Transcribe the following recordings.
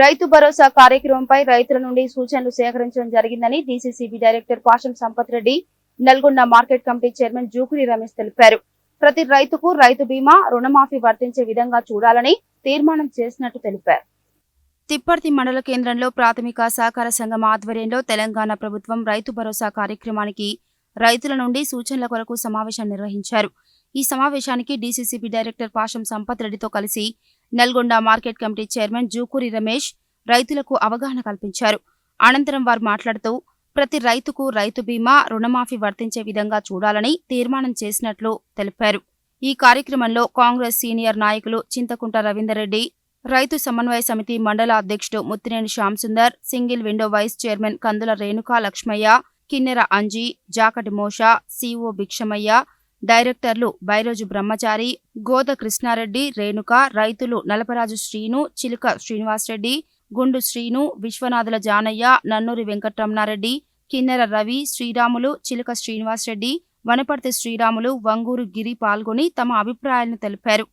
రైతు భరోసా కార్యక్రమంపై రైతుల నుండి సూచనలు సేకరించడం జరిగిందని DCCB director Pasham Sampath Reddy Nalgonda market committee chairman Jukuri Ramesh తెలిపారు. ప్రతి రైతుకు రైతు బీమా రుణమాఫీ వర్తించే విధంగా చూడాలని తీర్మానం చేసినట్టు తెలిపారు. తిప్పర్తి మండల కేంద్రంలో ప్రాథమిక సహకార సంఘం ఆధ్వర్యంలో తెలంగాణ ప్రభుత్వం రైతు భరోసా కార్యక్రమానికి రైతుల నుండి సూచనల కొరకు సమావేశం నిర్వహించారు. ఈ సమావేశానికి డీసీసీబీ డైరెక్టర్ పాషం సంపత్ రెడ్డితో కలిసి Nalgonda market committee chairman Jukuri Ramesh రైతులకు అవగాహన కల్పించారు. అనంతరం వారు మాట్లాడుతూ ప్రతి రైతుకు రైతు బీమా రుణమాఫీ వర్తించే విధంగా చూడాలని తీర్మానం చేసినట్లు తెలిపారు. ఈ కార్యక్రమంలో కాంగ్రెస్ సీనియర్ నాయకులు చింతకుంట రవీందర్ రెడ్డి రైతు సమన్వయ సమితి మండల అధ్యక్షుడు Muthineni Shyam Sundar single window vice chairman Kandula Renuka Lakshmaiah Kinnera Anji Jakati Mosha CO Bhikshamaiah డైరెక్టర్లు బైరోజు బ్రహ్మచారి గోద కృష్ణారెడ్డి రేణుక రైతులు నలపరాజు శ్రీను చిలుక శ్రీనివాసరెడ్డి గుండు శ్రీను విశ్వనాథుల జానయ్య నన్నూరి వెంకటరమణారెడ్డి కిన్నెర రవి శ్రీరాములు చిలుక శ్రీనివాసరెడ్డి వనపర్తి శ్రీరాములు వంగూరు గిరి పాల్గొని తమ అభిప్రాయాలను తెలిపారు.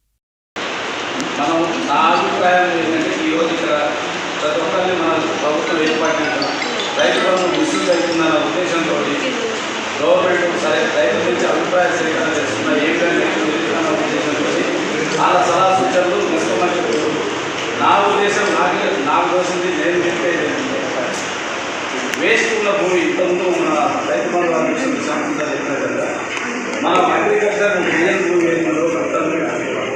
మనం నా అభిప్రాయం ఏంటంటే ఈరోజు ఇక్కడ ప్రతి ఒక్కరిని మన ప్రభుత్వం ఏర్పడినాక రైతులను మిస్యూజ్ అవుతుందన్న ఉద్దేశంతో గవర్నమెంట్ సరే రైతుల నుంచి అభిప్రాయ సేకరణ చేస్తున్న ఏ సలహా సూచనలు తీసుకోమని నా ఉద్దేశం నాకే నాకు తోసింది నేను చెప్పేది వేస్ట్ ఉన్న భూమి ఇంతకుముందు మన రైతు బంధు అధ్యక్షుడు సంస్థ చెప్పిన విధంగా మన అగ్రికల్చర్ రియల్ భూమి ఏమో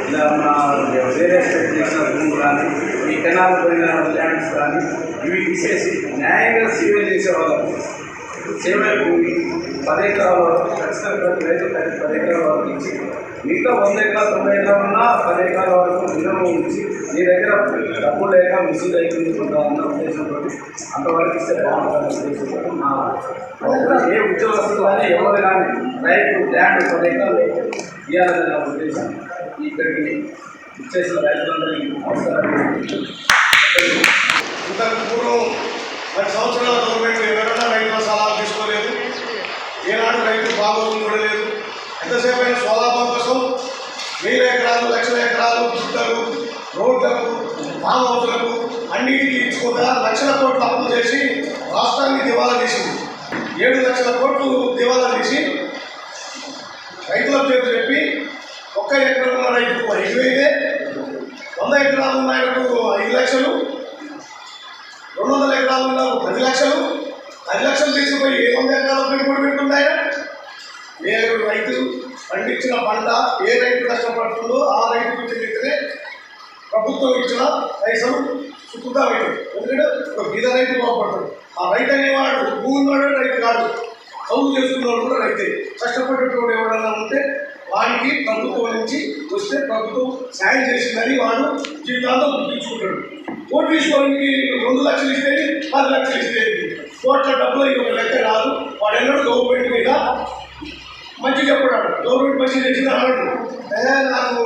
ఇలా మన వేరే స్టేట్ చేసిన భూములు కానీ ఈ కెనాల్ పోయిన ల్యాండ్స్ కానీ ఇవి తీసేసి న్యాయంగా సేవ చేసే వాళ్ళకు భూమి పది ఎకరాల వరకు ఖచ్చితంగా రైతు పది ఎకరాల వరకు ఇచ్చి మిగతా వంద ఎకరాలు తొంభై ఎకరాలు ఉన్నా పది ఎకరాల వరకు మినిమం ఇచ్చి మీ దగ్గర డబ్బు లేక మిస్యూజ్ అయిపోయింది కొంత అన్న ఉద్దేశంతో అంతవరకు ఇస్తే బాగుంటుందన్న ఉద్దేశంతో నా ఏ ఉద్యోగస్తులు కానీ ఎవరు కానీ రైతు ల్యాండ్ పది ఎకరాలు ఇవ్వాలని నా ఉద్దేశం ఇక్కడికి ఇచ్చేసిన రైతులందరికీ నమస్కారం ఇంతకు పూర్వం పది సంవత్సరాల గవర్నమెంట్ ఎవరైనా ఎంతసేపు అయినా స్వలాభం కోసం వేల ఎకరాలు లక్షల ఎకరాలు గుట్టలు రోడ్లకు ఫామ్ హౌస్లకు అన్నిటికీ ఇచ్చుకోగా లక్షల కోట్లు అప్పులు చేసి రాష్ట్రాన్ని దివాలా తీసింది. ఏడు లక్షల కోట్లు దివాలా తీసి రైతుల పేరు చెప్పి ఒక్క ఎకరం ఉన్న రైతుకు ఐదు వేలే వంద ఎకరాలు ఉన్న ఆయనకు ఐదు లక్షలు రెండు వందల ఎకరాలు ఉన్న పది లక్షలు పది లక్షలు తీసుకుపోయి ఏ వంద ఎకరాల పెట్టుబడి పెట్టుకుంటాయా ఏ రైతులు పండించిన పంట ఏ రైతు కష్టపడుతుందో ఆ రైతుకు చెల్లితేనే ప్రభుత్వం ఇచ్చిన పైసలు సుఖంగా పెట్టింది. ఎందుకంటే ఒక బీద రైతు బాగుపడతాడు. ఆ రైతు అనేవాడు భూమి రైతు కాదు. కౌలు చేసుకున్నవాడు కూడా రైతే. కష్టపడేటోడు ఎవడన్నా ఉంటే వాడికి ప్రభుత్వం నుంచి వస్తే ప్రభుత్వం సాయం చేసిందని వాడు జీవితాంతం గుర్తించుకుంటాడు. ఓటు తీసుకోవడానికి రెండు లక్షలు ఇస్తే పది లక్షలు ఇస్తే కోట్ల డబ్బులు ఇంకొక లెక్క రాదు. వాడు ఎన్నడూ గవర్నమెంట్ మీద మంచి చెప్పడాడు. గవర్నమెంట్ మంచి చేసిన అన్నాడు. నాకు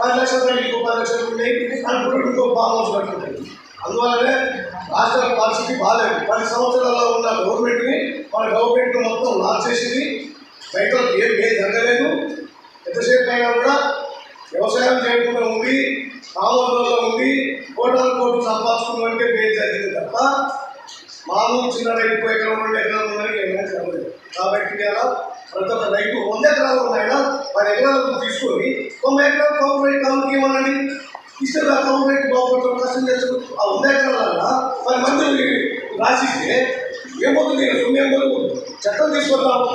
పది లక్షలు ఇంకో పది లక్షలు ఉన్నాయి అనుకుంటాడు ఇంకో బాగా కట్టుకుంటాడు అందువల్లనే రాష్ట్ర పరిస్థితి బాగాలేదు పది సంవత్సరాల్లో ఉన్న గవర్నమెంట్ని మన గవర్నమెంట్ మొత్తం లాస్ చేసింది. రైతులకు ఏం ఏం జరగలేదు. ఎంతసేపు అయినా కూడా వ్యవసాయం చేయకుండా ఉంది కామర్లో ఉంది కోటాను కోట్లు సంపాదించుకున్నట్టే పేరు జరిగింది తప్ప? మామూలు చిన్న రైతు ఎకరం రెండు ఎకరం కాబట్టి ఇలా ప్రతి ఒక్క రైతు వంద ఎకరాలు ఉన్నాయన? పది ఎకరాలకు తీసుకొని తొంభై ఎకరాలు కౌలు రైతు కావుకి ఇవ్వనండి. ఇస్తే ఆ కౌలు రైతు బాగుపడతాం కష్టం చేస్తాడు ఆ వంద ఎకరాల పది మంది రాసిస్తే ఏమవుతుంది? సున్నేం చట్టం తీసుకొస్తాము